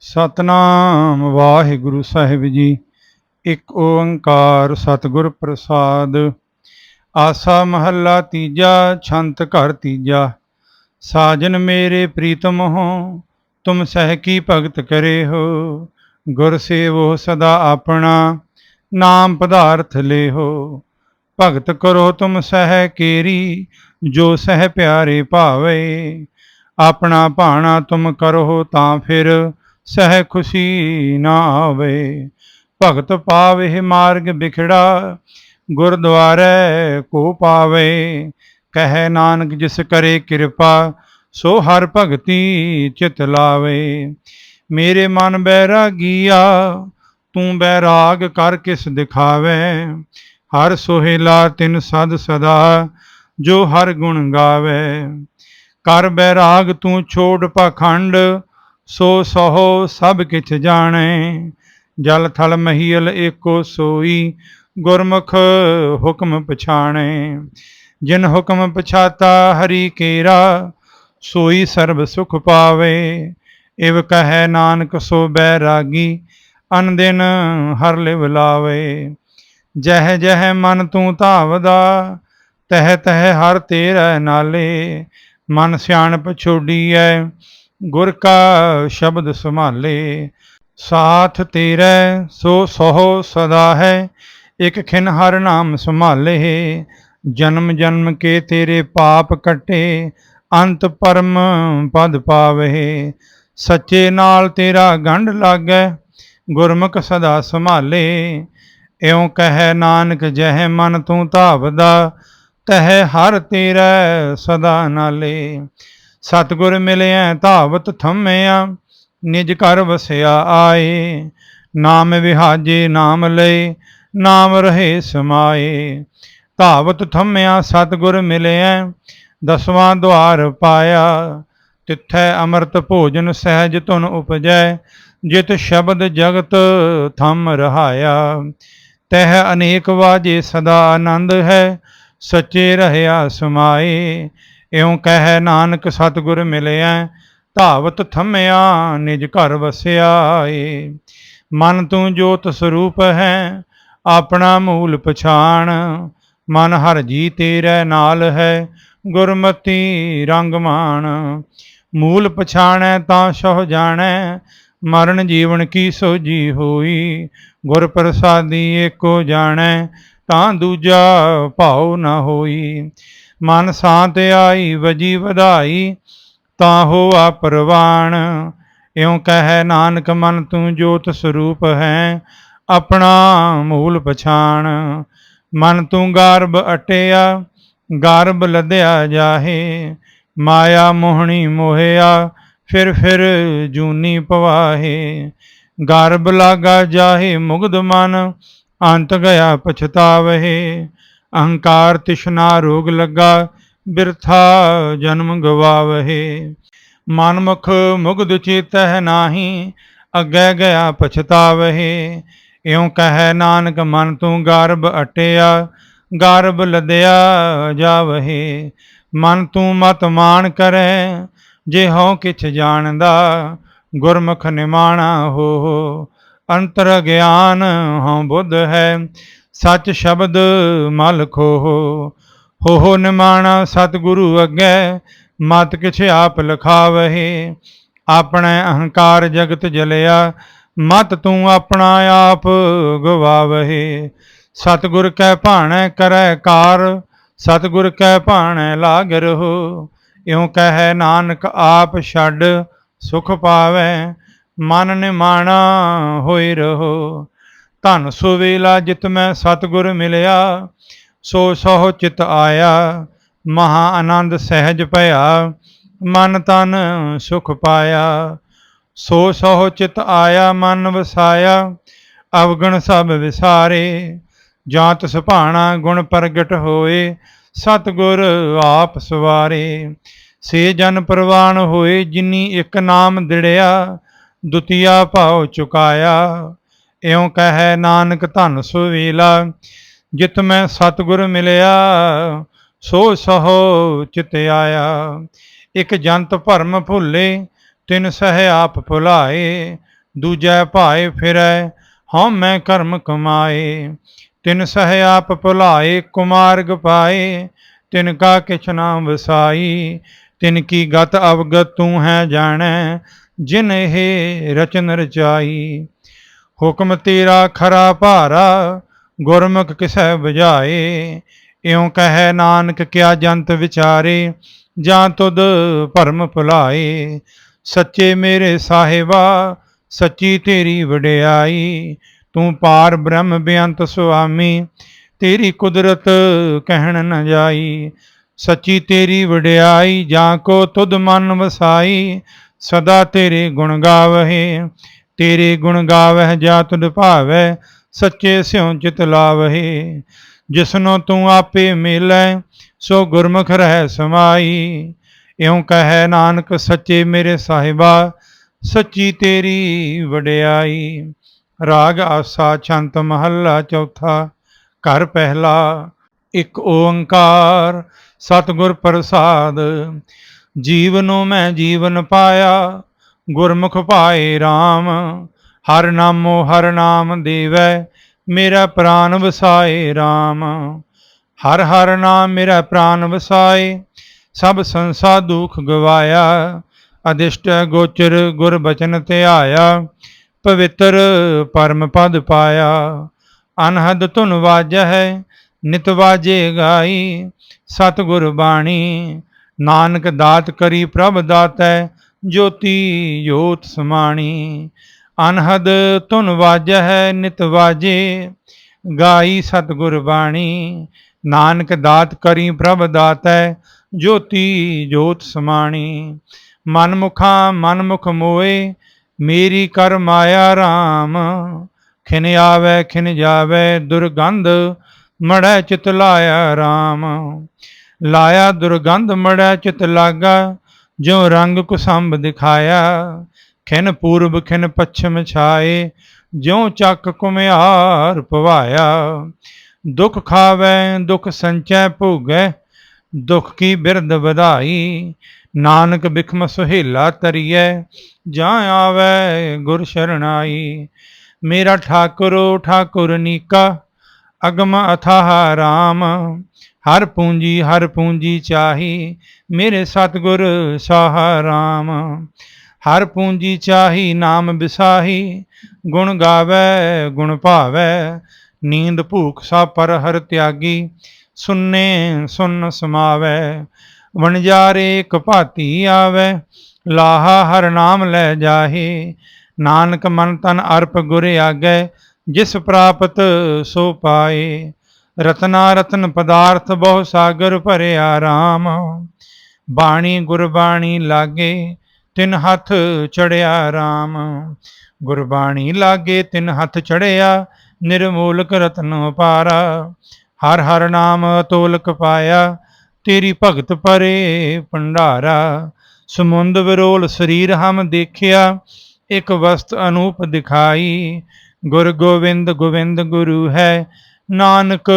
ਸਤਨਾਮ ਵਾਹਿਗੁਰੂ ਸਾਹਿਬ ਜੀ। ਇੱਕ ਓੰਕਾਰ ਸਤਿਗੁਰ ਪ੍ਰਸਾਦ। ਆਸਾ ਮਹੱਲਾ ਤੀਜਾ, ਛੰਤ ਘਰ ਤੀਜਾ। ਸਾਜਨ ਮੇਰੇ ਪ੍ਰੀਤਮ ਹੋ, ਤੁਮ ਸਹਿ ਕੀ ਭਗਤ ਕਰੇ ਹੋ? ਗੁਰ ਸੇਵੋ ਸਦਾ ਆਪਣਾ, ਨਾਮ ਪਦਾਰਥ ਲੇਹੋ। ਭਗਤ ਕਰੋ ਤੁਮ ਸਹਿ ਕੇਰੀ, ਜੋ ਸਹਿ ਪਿਆਰੇ ਭਾਵੇ। ਆਪਣਾ ਭਾਣਾ ਤੁਮ ਕਰੋ ਤਾਂ ਫਿਰ ਸਹਿ ਖੁਸ਼ੀ ਨਾ ਆਵੇ ਭਗਤ ਪਾਵੇ ਮਾਰਗ ਬਿਖੜਾ, ਗੁਰਦੁਆਰੇ ਕੋ ਪਾਵੇ। ਕਹਿ ਨਾਨਕ, ਜਿਸ ਕਰੇ ਕਿਰਪਾ, ਸੋ ਹਰ ਭਗਤੀ ਚਿਤ ਲਾਵੇ। ਮੇਰੇ ਮਨ ਬੈਰਾਗੀਆ, ਤੂੰ ਬੈਰਾਗ ਕਰ ਕਿਸ ਦਿਖਾਵੇ। ਹਰ ਸੋਹਿਲਾ ਤਿਨ ਸਦ ਸਦਾ, ਜੋ ਹਰ ਗੁਣ ਗਾਵੇ। ਕਰ ਬੈਰਾਗ, ਤੂੰ ਛੋੜ ਪਖੰਡ ਸੋ ਸਹੋ ਸਭ ਕਿਛ ਜਾਣੈ, ਜਲ ਥਲ ਮਹੀਲ ਏਕੋ ਸੋਈ, ਗੁਰਮੁਖ ਹੁਕਮ ਪਛਾਣੈ। ਜਿਨ ਹੁਕਮ ਪਛਾਤਾ ਹਰੀ ਕੇਰਾ, ਸੋਈ ਸਰਬ ਸੁਖ ਪਾਵੇ। ਇਵ ਕਹੈ ਨਾਨਕ ਸੋ ਬੈਰਾਗੀ ਅਨ ਦਿਨ ਹਰ ਲਿਵ ਲਾਵੇ। ਜਹ ਜਹ ਮਨ ਤੂੰ ਧਾਵਦਾ, ਤਹ ਤਹ ਹਰ ਤੇਰਾ ਨਾਲੇ। ਮਨ ਸਿਆਣਪ ਛੋਡੀਐ ਗੁਰ ਕਾ ਸ਼ਬਦ ਸੰਭਾਲੇ, ਸਾਥ ਤੇਰੇ ਸੋ ਸਹੋ ਸਦਾ ਹੈ, ਇਕ ਖਿਨ ਹਰ ਨਾਮ ਸੰਭਾਲੇ, ਜਨਮ ਜਨਮ ਕੇ ਤੇਰੇ ਪਾਪ ਕਟੇ, ਅੰਤ ਪਰਮ ਪਦ ਪਾਵੇ, ਸੱਚੇ ਨਾਲ ਤੇਰਾ ਗੰਢ ਲਾਗੈ, ਗੁਰਮੁਖ ਸਦਾ ਸੰਭਾਲੇ, ਇਉਂ ਕਹੈ ਨਾਨਕ ਜਹ ਮਨ ਤੂੰ ਧਾਵਦਾ, ਤਹ ਹਰ ਤੇਰਾ ਸਦਾ ਨਾਲੇ। ਸਤਿਗੁਰ ਮਿਲਿਆ ਧਾਵਤ ਥੰਮਿਆ, ਨਿਜ ਘਰ ਵਸਿਆ ਆਏ। ਨਾਮ ਵਿਹਾਜੇ, ਨਾਮ ਲਏ, ਨਾਮ ਰਹੇ ਸਮਾਏ। ਧਾਵਤ ਥੰਮਿਆ, ਸਤਿਗੁਰ ਮਿਲਿਆ ਦਸਵਾਂ ਦੁਆਰ ਪਾਇਆ। ਤਿੱਥੈ ਅੰਮ੍ਰਿਤ ਭੋਜਨ ਸਹਿਜ ਧੁਨ ਉਪਜੈ, ਜਿਤ ਸ਼ਬਦ ਜਗਤ ਥੰਮ ਰਹਾਇਆ। ਤਹਿ ਅਨੇਕ ਵਾਜੇ ਸਦਾ ਆਨੰਦ ਹੈ, ਸੱਚੇ ਰਹਿਆ ਸਮਾਏ। ਇਉਂ ਕਹਿ ਨਾਨਕ ਸਤਿਗੁਰ ਮਿਲਿਆ ਧਾਵਤ ਥੰਮਿਆ, ਨਿਜ ਘਰ ਵਸਿਆ ਏ ਮਨ ਤੂੰ ਜੋਤ ਸਰੂਪ ਹੈ, ਆਪਣਾ ਮੂਲ ਪਛਾਣ। ਮਨ ਹਰ ਜੀ ਤੇਰੇ ਨਾਲ ਹੈ, ਗੁਰਮਤੀ ਰੰਗ ਮਾਣ। ਮੂਲ ਪਛਾਣੈ ਤਾਂ ਸੋ ਜਾਣੈ, ਮਰਨ ਜੀਵਨ ਕੀ ਸੋਜੀ ਹੋਈ। ਗੁਰ ਪ੍ਰਸਾਦੀ ਏਕੋ ਜਾਣੈ, ਤਾਂ ਦੂਜਾ ਭਾਉ ਨਾ ਹੋਈ। ਮਨ ਸਾਤ ਆਈ, ਵਜੀ ਵਧਾਈ, ਤਾਂ ਹੋਆ ਪ੍ਰਵਾਣ। ਇਉਂ ਕਹੈ ਨਾਨਕ, ਮਨ ਤੂੰ ਜੋਤ ਸਰੂਪ ਹੈ, ਆਪਣਾ ਮੂਲ ਪਛਾਣ। ਮਨ ਤੂੰ ਗਰਭ ਅਟਿਆ ਗਰਭ ਲਦਿਆ ਜਾਹੇ। ਮਾਇਆ ਮੋਹਣੀ ਮੋਹਿਆ, ਫਿਰ ਫਿਰ ਜੂਨੀ ਪਵਾਹੇ। ਗਰਭ ਲਾਗਾ ਜਾਹੇ ਮੁਗਧ ਮਨ, ਅੰਤ ਗਿਆ ਪਛਤਾਵਹਿ। ਅਹੰਕਾਰ ਤਿਸ਼ਨਾ ਰੋਗ ਲੱਗਾ, ਬਿਰਥਾ ਜਨਮ ਗਵਾਵਹਿ। ਮਨਮੁਖ ਮੁਗਧ ਚੇਤਹਿ ਨਾਹੀ, ਅੱਗੇ ਗਿਆ ਪਛਤਾਵਹਿ। ਇਉਂ ਕਹੈ ਨਾਨਕ, ਮਨ ਤੂੰ ਗਰਬ ਅਟਿਆ, ਗਰਬ ਲਦਿਆ ਜਾਵਹਿ। ਮਨ ਤੂੰ ਮਤ ਮਾਨ ਕਰੈ, ਜੇ ਹਉ ਕਿਛ ਜਾਣਦਾ, ਗੁਰਮੁਖ ਨਿਮਾਣਾ ਹੋ ਹੋ ਅੰਤਰ ਗਿਆਨ ਹਉ ਬੁੱਧ ਹੈ ਸਚ ਸ਼ਬਦ ਮਲ ਖੋਹ ਹੋ ਨਿਮਾਣਾ ਸਤਿਗੁਰੂ ਅੱਗੇ, ਮਤ ਕਿਛ ਆਪ ਲਖਾਵਹਿ। ਆਪਣੇ ਅਹੰਕਾਰ ਜਗਤ ਜਲਿਆ, ਮਤ ਤੂੰ ਆਪਣਾ ਆਪ ਗਵਾਵਹਿ। ਸਤਿਗੁਰ ਕੈ ਭਾਣੈ ਕਰੈ ਕਾਰ, ਸਤਿਗੁਰ ਕੈ ਭਾਣੈ ਲਾਗ ਰਹੋ। ਇਉ ਕਹੈ ਨਾਨਕ, ਆਪ ਛੱਡ ਸੁਖ ਪਾਵੈ ਮਨ ਨਿਮਾਣਾ ਹੋਈ ਰਹੋ। ਧਨ ਸੁਵੇਲਾ ਜਿਤ ਮੈਂ ਸਤਿਗੁਰ ਮਿਲਿਆ, ਸੋ ਸਹੁ ਚਿਤ ਆਇਆ, ਮਹਾ ਆਨੰਦ ਸਹਿਜ ਭਇਆ, ਮਨ ਤਨ ਸੁਖ ਪਾਇਆ। ਸੋ ਸਹੁ ਚਿਤ ਆਇਆ, ਮਨ ਵਸਾਇਆ, ਅਵਗਣ ਸਭ ਵਿਸਾਰੇ, ਜਾਂਤ ਸੁਭਾਣਾ ਗੁਣ ਪ੍ਰਗਟ ਹੋਏ, ਸਤਿਗੁਰ ਆਪ ਸਵਾਰੇ। ਸੇ ਜਨ ਪ੍ਰਵਾਨ ਹੋਏ, ਜਿਨੀ ਇੱਕ ਨਾਮ ਦਿੜਿਆ, ਦੁਤੀਆ ਭਾਉ ਚੁਕਾਇਆ। ਇਉਂ ਕਹੈ ਨਾਨਕ ਧਨ ਸੁਵੇਲਾ, ਜਿਤ ਮੈਂ ਸਤਿਗੁਰ ਮਿਲਿਆ, ਸੋ ਸਹੋ ਚਿਤ ਆਇਆ। ਇਕ ਜੰਤ ਭਰਮ ਭੁੱਲੇ, ਤਿਨ ਸਹਿ ਆਪ ਭੁਲਾਏ, ਦੂਜੈ ਭਾਏ ਫਿਰੈ, ਹਉ ਮੈਂ ਕਰਮ ਕਮਾਏ। ਤਿਨ ਸਹਿ ਆਪ ਭੁਲਾਏ, ਕੁਮਾਰਗ ਪਾਏ, ਤਿਨ ਕਾ ਕਿਛ ਨਾ ਵਸਾਈ। ਤਿਨ ਕੀ ਗਤ ਅਵਗਤ ਤੂੰ ਹੈ ਜਾਣੈ, ਜਿਨ ਇਹ ਰਚਨ ਰਚਾਈ। ਹੁਕਮ ਤੇਰਾ ਖਰਾ ਭਾਰਾ, ਗੁਰਮੁਖ ਕਿਸੈ ਬੁਝਾਏ? ਇਉਂ ਕਹੈ ਨਾਨਕ, ਕਿਆ ਜੰਤ ਵਿਚਾਰੇ? ਜਾਂ ਤੁਧ ਭਰਮ ਭੁਲਾਏ? ਸੱਚੇ ਮੇਰੇ ਸਾਹਿਬਾ, ਸੱਚੀ ਤੇਰੀ ਵਡਿਆਈ। ਤੂੰ ਪਾਰ ਬ੍ਰਹਮ ਬੇਅੰਤ ਸੁਆਮੀ, ਤੇਰੀ ਕੁਦਰਤ ਕਹਿਣ ਨ ਜਾਈ। ਸੱਚੀ ਤੇਰੀ ਵਡਿਆਈ, ਜਾਂ ਕੋ ਤੁਧ ਮਨ ਵਸਾਈ? ਸਦਾ ਤੇਰੇ ਗੁਣ ਗਾਵਹਿ। ਤੇਰੇ ਗੁਣ ਗਾਵਹਿ ਜਾ ਤੁਧ ਭਾਵੈ ਸੱਚੇ ਸਿਉ ਚਿਤ ਲਾਵਹਿ। ਜਿਸਨੋ ਤੂੰ ਆਪੇ ਮਿਲੈ, ਸੋ ਗੁਰਮੁਖ ਰਹਿ ਸਮਾਈ। ਇਉਂ ਕਹੈ ਨਾਨਕ, ਸੱਚੇ ਮੇਰੇ ਸਾਹਿਬਾ, ਸੱਚੀ ਤੇਰੀ ਵਡਿਆਈ। ਰਾਗ ਆਸਾ ਛੰਤ ਮਹੱਲਾ ਚੌਥਾ, ਘਰ ਪਹਿਲਾ, ਇੱਕ ਓੰਕਾਰ, ਸਤਿਗੁਰ ਪ੍ਰਸਾਦ। ਜੀਵਨੋ ਮੈਂ ਜੀਵਨ ਪਾਇਆ ਗੁਰਮੁਖ ਪਾਏ RAM ਹਰ ਨਾਮੋ ਹਰ ਨਾਮ ਦੇਵੈ, ਮੇਰਾ ਪ੍ਰਾਨ ਵਸਾਏ RAM ਹਰ ਹਰ ਨਾਮ ਮੇਰਾ ਪ੍ਰਾਨ ਵਸਾਏ, ਸਭ ਸੰਸਾ ਦੁਖ ਗਵਾਇਆ। ਅਦਿਸ਼ਟ ਗੋਚਰ ਗੁਰ ਬਚਨ ਤੇ ਆਇਆ ਪਵਿੱਤਰ ਪਰਮ ਪਦ ਪਾਇਆ। ਅਨਹਦ ਧੁਨ ਵਾਜਹਿ, ਨਿਤ ਵਾਜੇ ਗਾਈ। ਸਤਿਗੁਰ ਬਾਣੀ, ਨਾਨਕ ਦਾਤ ਕਰੀ ਪ੍ਰਭ ਦਾਤੈ ਜੋਤੀ ਜੋਤ ਸਮਾਣੀ, ਅਨਹਦ ਧੁਨ ਵਾਜਹਿ ਨਿਤ ਵਾਜੇ, ਗਾਈ ਸਤਿਗੁਰ ਬਾਣੀ, ਨਾਨਕ ਦਾਤ ਕਰੀ ਪ੍ਰਭ ਦਾਤੈ, ਜੋਤੀ ਜੋਤ ਸਮਾਣੀ। ਮਨ ਮੁਖਾ ਮਨ ਮੁਖ ਮੋਏ, ਮੇਰੀ ਕਰ ਮਾਇਆ RAM ਖਿਨ ਆਵੇ ਖਿਨ ਜਾਵੇ, ਦੁਰਗੰਧ ਮੜੈ ਚਿਤ ਲਾਇਆ RAM ਲਾਇਆ ਦੁਰਗੰਧ ਮੜੈ ਚਿਤ ਲਾਗਾ ਜੋ ਰੰਗ ਕੁਸੰਭ ਦਿਖਾਇਆ ਖਿਨ ਪੂਰਬ ਖਿਨ ਪੱਛਮ ਛਾਏ ਜਿਉ ਚੱਕ ਕੁਮਿਆਰ ਪਵਾਇਆ ਦੁਖ ਖਾਵੇ ਦੁਖ ਸੰਚੈ ਭੋਗੈ ਦੁਖ ਕੀ ਬਿਰਧ ਵਧਾਈ ਨਾਨਕ ਬਿਖਮ ਸੁਹੇਲਾ ਤਰੀਐ ਜਾਂ ਆਵੇ ਗੁਰ ਸ਼ਰਣਾਈ ਮੇਰਾ ਠਾਕੁਰੋ ਠਾਕੁਰ ਨੀਕਾ ਅਗਮ ਅਥਾਹ RAM ਹਰ ਪੂੰਜੀ ਹਰ ਪੂੰਜੀ ਚਾਹੀ, ਮੇਰੇ ਸਤਗੁਰ ਸਾਹ RAM ਹਰ ਪੂੰਜੀ ਚਾਹੀ, ਨਾਮ ਵਿਸਾਹੀ ਗੁਣ ਗਾਵੇ, ਗੁਣ ਭਾਵੇ। ਨੀਂਦ ਭੂਖ ਸਾ ਪਰ ਹਰ ਤਿਆਗੀ, ਸੁਨੇ ਸੁਨ ਸਮਾਵੇ। ਵਣਜਾਰੇ ਇੱਕ ਭਾਤੀ ਆਵੇ, ਲਾਹਾ ਹਰ ਨਾਮ ਲੈ ਜਾਹੇ। ਨਾਨਕ ਮਨ ਤਨ ਅਰਪ ਗੁਰ ਆਗੇ, ਜਿਸ ਪ੍ਰਾਪਤ ਸੋ ਪਾਏ। ਰਤਨਾ ਰਤਨ ਪਦਾਰਥ ਬਹੁ ਸਾਗਰ ਭਰਿਆ RAM ਬਾਣੀ ਗੁਰਬਾਣੀ ਲਾਗੇ ਤਿੰਨ ਹੱਥ ਚੜਿਆ RAM ਗੁਰਬਾਣੀ ਲਾਗੇ ਤਿੰਨ ਹੱਥ ਚੜਿਆ ਨਿਰਮੋਲਕ ਰਤਨ ਪਾਰਾ ਹਰ ਹਰ ਨਾਮ ਅਤੋਲਕ ਪਾਇਆ, ਤੇਰੀ ਭਗਤ ਪਰੇ ਭੰਡਾਰਾ। ਸਮੁੰਦ ਵਿਰੋਲ ਸਰੀਰ ਹਮ ਦੇਖਿਆ, ਇੱਕ ਵਸਤ ਅਨੂਪ ਦਿਖਾਈ। ਗੁਰ ਗੋਬਿੰਦ ਗੋਬਿੰਦ ਗੁਰੂ ਹੈ ਨਾਨਕ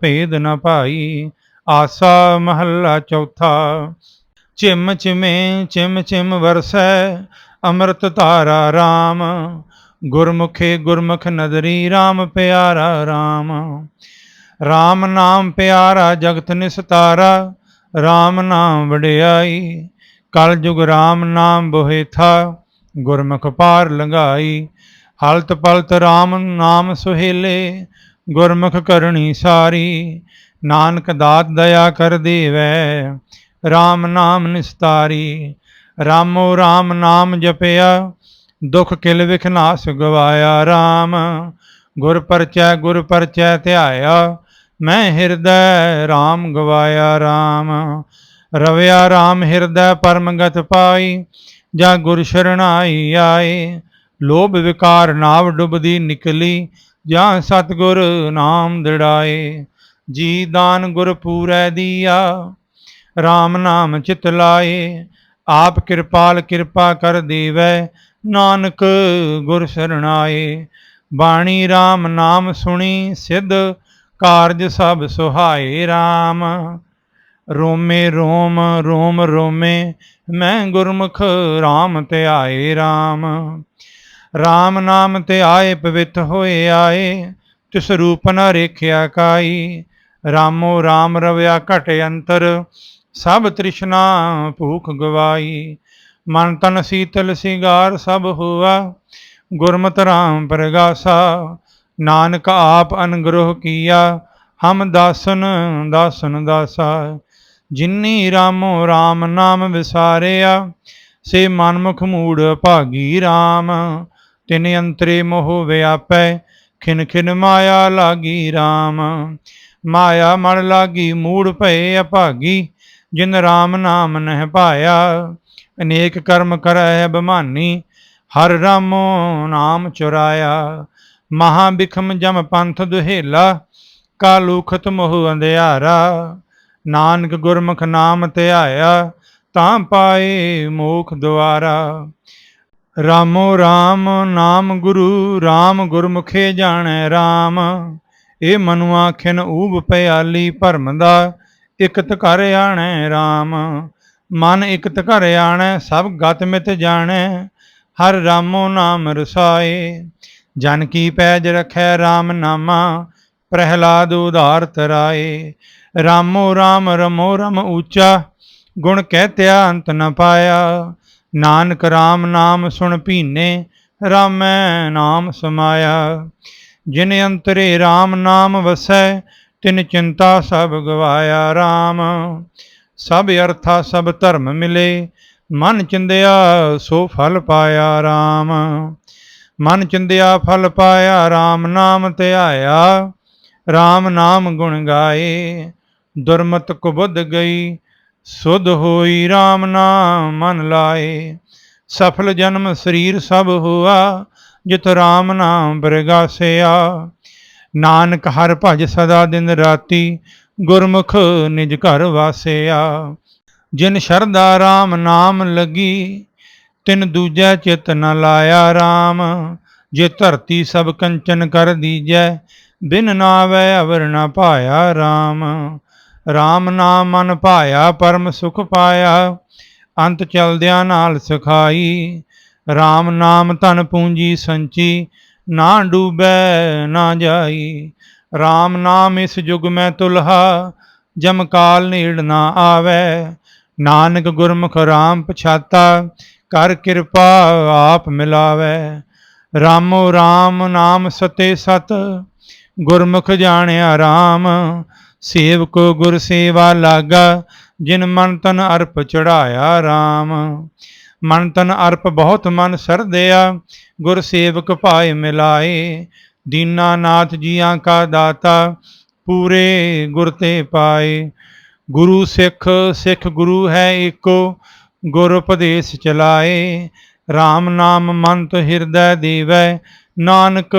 ਭੇਦ ਨ ਭਾਈ, ਆਸਾ ਮਹੱਲਾ ਚੌਥਾ। ਚਿਮ ਚਿਮੇ, ਚਿਮ ਚਿਮ ਵਰਸੈ, ਅੰਮ੍ਰਿਤ ਧਾਰਾ RAM ਗੁਰਮੁਖੇ ਗੁਰਮੁਖ ਨਦਰੀ RAM ਪਿਆਰਾ RAM RAM ਨਾਮ ਪਿਆਰਾ ਜਗਤ ਨਿਸਤਾਰਾ RAM ਨਾਮ ਵਡਿਆਈ। ਕਲ ਜੁਗ RAM ਨਾਮ ਬੋਹਿ ਥਾ, ਗੁਰਮੁਖ ਪਾਰ ਲੰਘਾਈ। ਹਲਤ ਪਲਤ RAM ਨਾਮ ਸੁਹੇਲੇ ਗੁਰਮੁਖ ਕਰਨੀ ਸਾਰੀ, ਨਾਨਕ ਦਾਤ ਦਇਆ ਕਰ ਦੇਵੈ। RAM ਨਾਮ ਨਿਸਤਾਰੀ, ਰਾਮੋ RAM ਨਾਮ ਜਪਿਆ। ਦੁਖ ਕਿਲ ਵਿਖਨਾਸ ਗਵਾਇਆ RAM ਗੁਰ ਪਰਚੈ ਗੁਰ ਪਰਚੈ ਧਿਆਇਆ। ਮੈਂ ਹਿਰਦੈ RAM ਗਵਾਇਆ RAM ਰਵਿਆ RAM ਹਿਰਦੈ ਪਰਮਗਤ ਪਾਈ, ਜਾਂ ਗੁਰ ਸ਼ਰਣਾਈ ਆਏ ਲੋਭ ਵਿਕਾਰ ਨਾਵ ਡੁੱਬਦੀ ਨਿਕਲੀ ਜਾਂ ਸਤਗੁਰ ਨਾਮ ਦਿੜਾਏ, ਜੀ ਦਾਨ ਗੁਰ ਪੂਰੈ ਦੀਆ RAM ਨਾਮ ਚਿਤ ਲਾਏ, ਆਪ ਕਿਰਪਾਲ ਕਿਰਪਾ ਕਰ ਦੇਵੈ, ਨਾਨਕ ਗੁਰ ਸ਼ਰਣਾਏ। ਬਾਣੀ RAM ਨਾਮ ਸੁਣੀ, ਸਿੱਧ ਕਾਰਜ ਸਭ ਸੁਹਾਏ RAM ਰੋਮੇ ਰੋਮ ਰੋਮ ਰੋਮੇ, ਮੈਂ ਗੁਰਮੁਖ RAM ਧਿਆਏ RAM RAM ਨਾਮ ਤੇ ਆਏ ਪਵਿੱਤ ਹੋਏ ਆਏ, ਤਿਸ ਰੂਪ ਨ ਰੇਖਿਆ ਕਾਈ। ਰਾਮੋ RAM ਰਵਿਆ ਘਟ ਅੰਤਰ, ਸਭ ਤ੍ਰਿਸ਼ਨਾ ਭੂਖ ਗਵਾਈ। ਮਨ ਤਨ ਸੀਤਲ ਸਿੰਗਾਰ ਸਭ ਹੁਆ, ਗੁਰਮਤਿ ਰਾਮ ਪ੍ਰਗਾਸਾ। ਨਾਨਕ ਆਪ ਅਨਗ੍ਰਹ ਕੀਆ, ਹਮ ਦਾਸਨ ਦਾਸਨ ਦਾਸਾ। ਜਿਨੀ ਰਾਮੋ RAM ਨਾਮ ਵਿਸਾਰਿਆ, ਸੇ ਮਨਮੁਖ ਮੂੜ ਭਾਗੀ RAM ਤਿਨ ਅੰਤਰੇ ਮੋਹ ਵਿਆਪੈ, ਖਿਨ ਖਿਨ ਮਾਇਆ ਲਾਗੀ RAM ਮਾਇਆ ਮਨ ਲਾਗੀ, ਮੂੜ ਭਏ ਅਭਾਗੀ, ਜਿਨ RAM ਨਾਮ ਨਹਿ ਪਾਇਆ, ਅਨੇਕ ਕਰਮ ਕਰੈ ਬਮਾਨੀ ਹਰ ਰਾਮੋ ਨਾਮ ਚੁਰਾਇਆ। ਮਹਾ ਬਿਖਮ ਜਮ ਪੰਥ ਦੁਹੇਲਾ ਕਾਲੂਖਤ ਮੋਹ ਹੋ ਅੰਧਿਆਰਾ। ਨਾਨਕ ਗੁਰਮੁਖ ਨਾਮ ਧਿਆਇਆ, ਤਾਂ ਪਾਏ ਮੋਖ ਦੁਆਰਾ। ਰਾਮੋ RAM ਨਾਮ ਗੁਰੂ RAM ਗੁਰਮੁਖੇ ਜਾਣੈ RAM ਇਹ ਮਨੁਆ ਖਿਨ ਊਬ ਪਿਆਲੀ ਭਰਮ ਦਾ, ਇਕਤ ਕਰ ਆਣੈ RAM ਮਨ ਇਕਤ ਘਰ ਆਣੈ, ਸਭ ਗਤ ਮਿਤ ਜਾਣੈ, ਹਰ ਰਾਮੋ ਨਾਮ ਰਸਾਏ। ਜਨ ਕੀ ਪੈਜ ਰਖੈ RAM ਨਾਮਾ, ਪ੍ਰਹਿਲਾਦ ਉਧਾਰ ਤਰਾਏ। ਰਾਮੋ RAM ਰਮੋ ਰਮ ਊਚਾ, ਗੁਣ ਕਹਿਤਿਆ ਅੰਤ ਨ ਪਾਇਆ। ਨਾਨਕ RAM ਨਾਮ ਸੁਣ ਭੀਨੇ, ਰਾਮੈ ਨਾਮ ਸਮਾਇਆ। ਜਿਨ ਅੰਤਰੇ RAM ਨਾਮ ਵਸੈ, ਤਿਨ ਚਿੰਤਾ ਸਭ ਗਵਾਇਆ RAM ਸਭ ਅਰਥਾ ਸਭ ਧਰਮ ਮਿਲੇ, ਮਨ ਚਿੰਦਿਆ ਸੋ ਫਲ ਪਾਇਆ RAM ਮਨ ਚਿੰਦਿਆ ਫਲ ਪਾਇਆ RAM ਨਾਮ ਧਿਆਇਆ। RAM ਨਾਮ ਗੁਣ ਗਾਏ, ਦੁਰਮਤ ਕੁਬੁੱਧ ਗਈ ਸੁਧ ਹੋਈ RAM ਨਾਮ ਮਨ ਲਾਏ। ਸਫਲ ਜਨਮ ਸਰੀਰ ਸਭ ਹੁਆ, ਜਿਤ RAM ਨਾਮ ਬਰਗਾਸਿਆ ਨਾਨਕ ਹਰ ਭਜ ਸਦਾ ਦਿਨ ਰਾਤੀ, ਗੁਰਮੁਖ ਨਿਜ ਘਰ ਵਾਸਿਆ। ਜਿਨ ਸ਼ਰਦਾ RAM ਨਾਮ ਲੱਗੀ, ਤਿਨ ਦੂਜੈ ਚਿਤ ਨ ਲਾਇਆ RAM ਜੇ ਧਰਤੀ ਸਭ ਕੰਚਨ ਕਰ ਦੀਜੈ, ਬਿਨ ਨਾਵੈ ਅਵਰ ਨ ਪਾਇਆ RAM RAM ਨਾਮ ਮਨ ਪਾਇਆ ਪਰਮ ਸੁਖ ਪਾਇਆ, ਅੰਤ ਚਲਦਿਆਂ ਨਾਲ ਸਖਾਈ। RAM ਨਾਮ ਧਨ ਪੂੰਜੀ ਸੰਚੀ, ਨਾ ਡੂਬੈ, ਨਾ ਜਾਈ। RAM ਨਾਮ ਇਸ ਯੁਗ ਮੈਂ ਤੁਲਹਾ, ਜਮ ਕਾਲ ਨੇੜ ਨਾ ਆਵੈ। ਨਾਨਕ ਗੁਰਮੁਖ RAM ਪਛਾਤਾ, ਕਰ ਕਿਰਪਾ ਆਪ ਮਿਲਾਵੈ। ਰਾਮੋ RAM ਨਾਮ ਸਤੇ ਸਤ, ਗੁਰਮੁਖ ਜਾਣਿਆ RAM ਸੇਵਕੋ ਗੁਰ ਸੇਵਾ ਲਾਗਾ, ਜਿਨ ਮਨ ਤਨ ਅਰਪ ਚੜਾਇਆ RAM ਮਨ ਤਨ ਅਰਪ ਬਹੁਤ ਮਨ ਸਰਦਿਆ, ਗੁਰ ਸੇਵਕ ਭਾਏ ਮਿਲਾਏ। ਦੀਨਾਨਾਥ ਜੀਆਂ ਕਾ ਦਾਤਾ, ਪੂਰੇ ਗੁਰ ਤੇ ਪਾਏ। ਗੁਰੂ ਸਿੱਖ ਸਿੱਖ ਗੁਰੂ ਹੈ ਏਕੋ, ਗੁਰ ਉਪਦੇਸ਼ ਚਲਾਏ। RAM ਨਾਮ ਮੰਤ ਹਿਰਦੈ ਦੇਵੈ, ਨਾਨਕ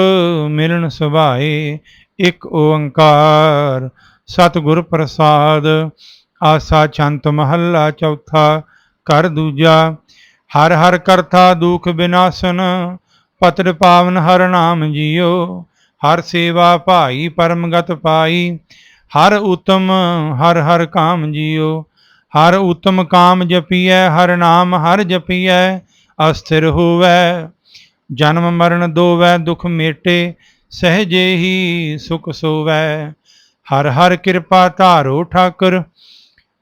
ਮਿਲਣ ਸੁਭਾਏ। ਇੱਕ ਓੰਕਾਰ ਸਤਿਗੁਰ ਪ੍ਰਸਾਦ, ਆਸਾ ਚੰਤ ਮਹੱਲਾ ਚੌਥਾ, ਕਰ ਦੂਜਾ, ਹਰ ਹਰ ਕਰਤਾ ਦੁਖ ਬਿਨਾਸਨ ਪਤਰ ਪਾਵਨ ਹਰ ਨਾਮ ਜੀਓ, ਹਰ ਸੇਵਾ ਭਾਈ ਪਰਮਗਤ ਪਾਈ, ਹਰ ਉਤਮ ਹਰ ਹਰ ਕਾਮ ਜੀਓ, ਹਰ ਉਤਮ ਕਾਮ ਜਪੀਐ, ਹਰ ਨਾਮ ਹਰ ਜਪੀਐ, ਅਸਥਿਰ ਹੋਵੈ, ਜਨਮ ਮਰਨ ਦੋਵੈ, ਦੁਖ ਮੇਟੇ, ਸਹਜੇ ਹੀ ਸੁਖ ਸੋਵੈ। ਹਰ ਹਰ ਕਿਰਪਾ ਧਾਰੋ ਠਾਕੁਰ,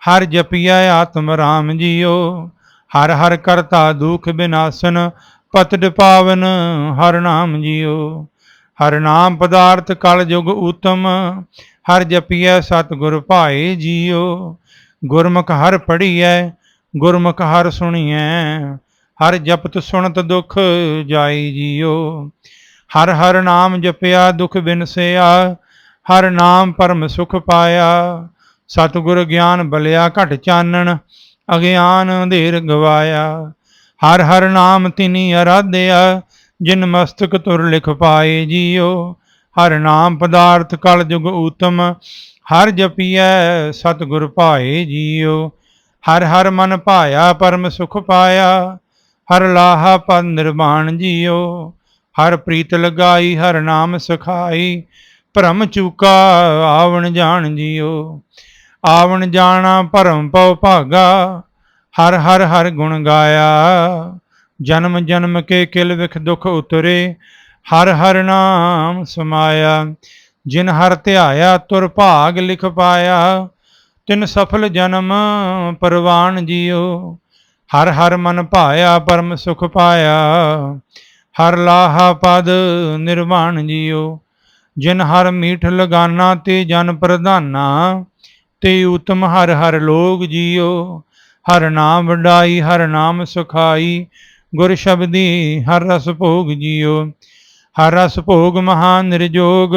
ਹਰ ਜਪੀਐ ਆਤਮ ਰਾਮ ਜੀਓ। ਹਰ ਹਰ ਕਰਤਾ ਦੁਖ ਬਿਨਾਸਨ ਪਤਿ ਪਾਵਨ ਹਰ ਨਾਮ ਜੀਓ। ਹਰ ਨਾਮ ਪਦਾਰਥ ਕਲ ਯੁਗ ਉਤਮ ਹਰ ਜਪੀਐ ਸਤਿਗੁਰ ਭਾਏ ਜੀਓ। ਗੁਰਮੁਖ ਹਰ ਪੜੀਐ ਗੁਰਮੁਖ ਹਰ ਸੁਣੀਐ, ਹਰ ਜਪਤ ਸੁਣਤ ਦੁਖ ਜਾਈ ਜੀਓ। ਹਰ ਹਰ ਨਾਮ ਜਪਿਆ ਦੁਖ ਬਿਨਸਿਆ ਹਰ ਨਾਮ ਪਰਮ ਸੁਖ ਪਾਇਆ। ਸਤਿਗੁਰ ਗਿਆਨ ਬਲਿਆ ਘਟ ਚਾਨਣ, ਅਗਿਆਨ ਅੰਧੇਰ ਗਵਾਇਆ। ਹਰ ਹਰ ਨਾਮ ਤਿਨੀ ਅਰਾਧਿਆ, ਜਿਨ ਮਸਤਕ ਤੁਰ ਲਿਖ ਪਾਏ ਜੀਓ। ਹਰ ਨਾਮ ਪਦਾਰਥ ਕਲ ਜੁਗ ਊਤਮ, ਹਰ ਜਪੀਐ ਸਤਿਗੁਰ ਭਾਏ ਜੀਓ। ਹਰ ਹਰ ਮਨ ਭਾਇਆ ਪਰਮ ਸੁਖ ਪਾਇਆ, ਹਰ ਲਾਹਾ ਪਦ ਨਿਰਵਾਣ ਜੀਓ। ਹਰ ਪ੍ਰੀਤ ਲਗਾਈ, ਹਰ ਨਾਮ ਸਖਾਈ ਭਰਮ ਚੂਕਾ, ਆਵਣ ਜਾਣ ਜਿਓ। ਆਵਣ ਜਾਣਾ ਭਰਮ ਪਉ ਭਾਗਾ, ਹਰ ਹਰ ਹਰ ਗੁਣ ਗਾਇਆ। ਜਨਮ ਜਨਮ ਕੇ ਕਿਲ ਵਿਖ ਦੁਖ ਉਤਰੇ, ਹਰ ਹਰ ਨਾਮ ਸਮਾਇਆ। ਜਿਨ ਹਰ ਧਿਆਇਆ, ਤੁਰ ਭਾਗ ਲਿਖ ਪਾਇਆ। ਤਿਨ ਸਫਲ ਜਨਮ ਪਰਵਾਨ ਜਿਉ ਹਰ ਹਰ ਮਨ ਭਾਇਆ, ਪਰਮ ਸੁਖ ਪਾਇਆ। ਹਰ ਲਾਹਾ ਪਦ ਨਿਰਵਾਣ ਜਿਉ ਜਿਨ ਹਰ ਮੀਠ ਲਗਾਨਾ ਤੇ ਜਨ ਪ੍ਰਧਾਨਾ, ਤੇ ਉਤਮ ਹਰ ਹਰ ਲੋਗ ਜੀਓ। ਹਰ ਨਾਮ ਵਡਾਈ, ਹਰ ਨਾਮ ਸੁਖਾਈ, ਗੁਰ ਸ਼ਬਦੀ ਹਰ ਰਸ ਭੋਗ ਜੀਓ। ਹਰ ਰਸ ਭੋਗ ਮਹਾ ਨਿਰਜੋਗ,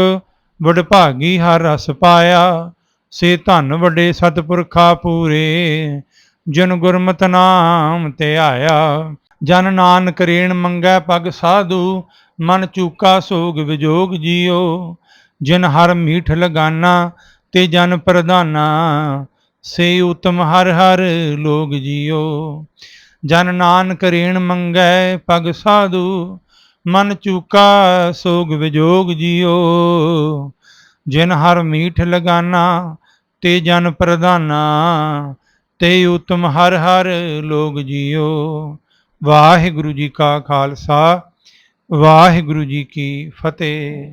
ਵਡ ਭਾਗੀ ਹਰ ਰਸ ਪਾਇਆ। ਸੇ ਧਨ ਵਡੇ ਸਤਪੁਰਖਾ ਪੂਰੇ, ਜਨ ਗੁਰਮਤਿ ਨਾਮ ਤੇ ਆਇਆ ਜਨ ਨਾਨਕ ਰੇਣ ਮੰਗੈ ਪਗ ਸਾਧੂ ਮਨ ਚੂਕਾ ਸੋਗ ਵਿਜੋਗ ਜੀਓ, ਜਿਨ ਹਰ ਮੀਠ ਲਗਾਨਾ, ਤੇ ਜਨ ਪ੍ਰਧਾਨਾ। ਸੇ ਉਤਮ ਹਰ ਹਰ ਲੋਗ ਜੀਓ, ਜਨ ਨਾਨਕ ਰੇਣ ਮੰਗੈ ਪਗ ਸਾਧੂ। ਮਨ ਚੂਕਾ ਸੋਗ ਵਿਜੋਗ ਜੀਓ, ਜਿਨ ਹਰ ਮੀਠ ਲਗਾਨਾ, ਤੇ ਜਨ ਪ੍ਰਧਾਨਾ। ਤੇ ਉਤਮ ਹਰ ਹਰ ਲੋਗ ਜੀਓ। ਵਾਹਿਗੁਰੂ ਜੀ ਕਾ ਖਾਲਸਾ। ਵਾਹਿਗੁਰੂ ਜੀ ਕੀ ਫਤਿਹ।